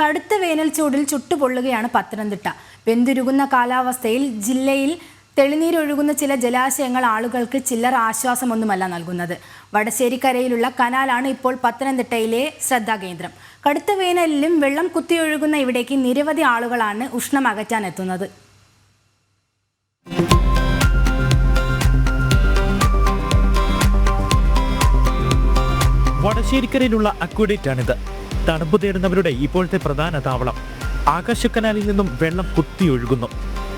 കടുത്ത വേനൽ ചൂടിൽ ചുട്ടുപൊള്ളുകയാണ് പത്തനംതിട്ട. വെന്തുരുകുന്ന കാലാവസ്ഥയിൽ ജില്ലയിൽ തെളിനീരൊഴുകുന്ന ചില ജലാശയങ്ങൾ ആളുകൾക്ക് ചില്ലറ ആശ്വാസമൊന്നുമല്ല നൽകുന്നത്. വടശ്ശേരിക്കരയിലുള്ള കനാലാണ് ഇപ്പോൾ പത്തനംതിട്ടയിലെ ശ്രദ്ധാകേന്ദ്രം. കടുത്ത വേനലിലും വെള്ളം കുത്തിയൊഴുകുന്ന ഇവിടേക്ക് നിരവധി ആളുകളാണ് ഉഷ്ണം അകറ്റാനെത്തുന്നത് വടശ്ശേരിക്കരയിലുള്ള അക്വഡേറ്റാണിത്. തണുപ്പ് തേടുന്നവരുടെ ഇപ്പോഴത്തെ പ്രധാന താവളം. ആകാശക്കനാലിൽ നിന്നും വെള്ളം കുത്തിയൊഴുകുന്നു.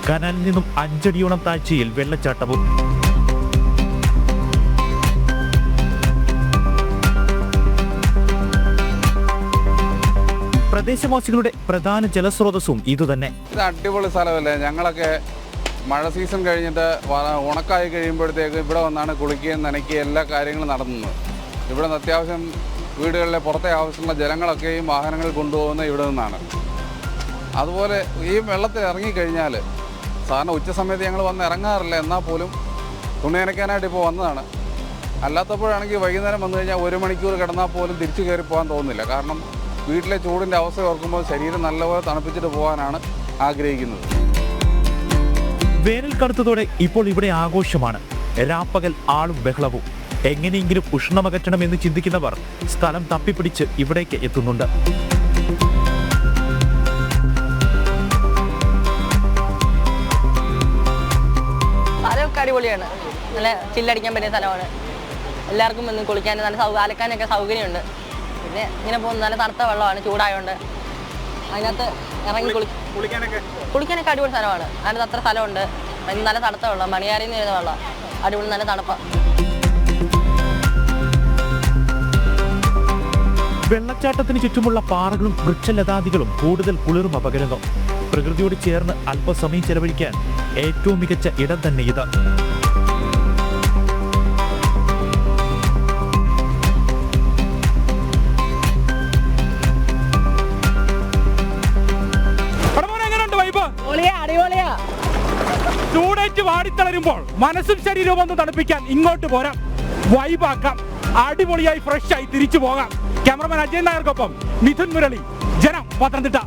കനാലിൽ നിന്നും അഞ്ചടിയോളം താഴ്ചയിൽ വെള്ളച്ചാട്ടവും. പ്രദേശവാസികളുടെ പ്രധാന ജലസ്രോതസ്സും ഇതുതന്നെ. ഇത് അടിപൊളി സ്ഥലമല്ലേ? ഞങ്ങളൊക്കെ മഴ സീസൺ കഴിഞ്ഞിട്ട് ഉണക്കായി കഴിയുമ്പോഴത്തേക്ക് ഇവിടെ വന്നാണ് കുളിക്കുകയും നനയ്ക്കുകയും എല്ലാ കാര്യങ്ങളും നടത്തുന്നത് ഇവിടെ നിന്ന് അത്യാവശ്യം വീടുകളിലെ പുറത്തെ ആവശ്യമുള്ള ജലങ്ങളൊക്കെയും വാഹനങ്ങൾ കൊണ്ടുപോകുന്ന ഇവിടെ നിന്നാണ്. അതുപോലെ ഈ വെള്ളത്തിൽ ഇറങ്ങിക്കഴിഞ്ഞാൽ സാധാരണ ഉച്ച സമയത്ത് ഞങ്ങൾ വന്ന് ഇറങ്ങാറില്ല. എന്നാൽ പോലും തുണി നനയ്ക്കാനായിട്ട് ഇപ്പോൾ വന്നതാണ്. അല്ലാത്തപ്പോഴാണെങ്കിൽ വൈകുന്നേരം വന്നു കഴിഞ്ഞാൽ ഒരു മണിക്കൂർ കിടന്നാൽ പോലും തിരിച്ചു കയറി പോകാൻ തോന്നുന്നില്ല. കാരണം വീട്ടിലെ ചൂടിന്റെ അവസ്ഥ ഓർക്കുമ്പോൾ ശരീരം നല്ലപോലെ തണുപ്പിച്ചിട്ട് പോകാനാണ് ആഗ്രഹിക്കുന്നത്. വേനൽ കടുത്തതോടെ ഇപ്പോൾ ഇവിടെ ആഘോഷമാണ്. രാപ്പകൽ ആളും ബഹളവും. എങ്ങനെയെങ്കിലും ഉഷ്ണമകറ്റണം എന്ന് ചിന്തിക്കുന്നവർ സ്ഥലം തപ്പിപ്പിടിച്ച് ഇവിടേക്ക് എത്തുന്നുണ്ട്. സ്ഥലമൊക്കെ അടിപൊളിയാണ്. നല്ല ചില്ലടിക്കാൻ പറ്റിയ സ്ഥലമാണ്. എല്ലാവർക്കും ഒന്ന് കുളിക്കാനും നല്ല സൗ അലക്കാനൊക്കെ സൗകര്യമുണ്ട്. പിന്നെ ഇങ്ങനെ പോകുന്ന നല്ല തണുത്ത വെള്ളമാണ് ചൂടായതുകൊണ്ട് അതിനകത്ത് ഇറങ്ങി കുളിക്കാനൊക്കെ? കുളിക്കാനൊക്കെ അടിപൊളി സ്ഥലമാണ്. അതിനകത്ത് അത്ര സ്ഥലമുണ്ട്. നല്ല തണുത്ത വെള്ളം നിന്ന് വരുന്ന വെള്ളം. അടിപൊളി നല്ല തണുപ്പാണ് വെള്ളച്ചാട്ടത്തിന് ചുറ്റുമുള്ള പാറകളും വൃക്ഷലതാദികളും കൂടുതൽ കുളിർമ പകരുന്നു പ്രകൃതിയോട് ചേർന്ന് അല്പസമയം ചെലവഴിക്കാൻ ഏറ്റവും മികച്ച ഇടം തന്നെ ഇത്. ചൂടേറ്റ് വാടിത്തളരുമ്പോൾ മനസ്സും ശരീരവും ഒന്ന് തണുപ്പിക്കാൻ ഇങ്ങോട്ട് പോരാം. വൈബാക്കാം അടിപൊളിയായി ഫ്രഷ് ആയി തിരിച്ചു പോകാം. ക്യാമറമാൻ അജയ് നായർക്കൊപ്പം മിഥുൻ മുരളി. ജനം പത്തനംതിട്ട.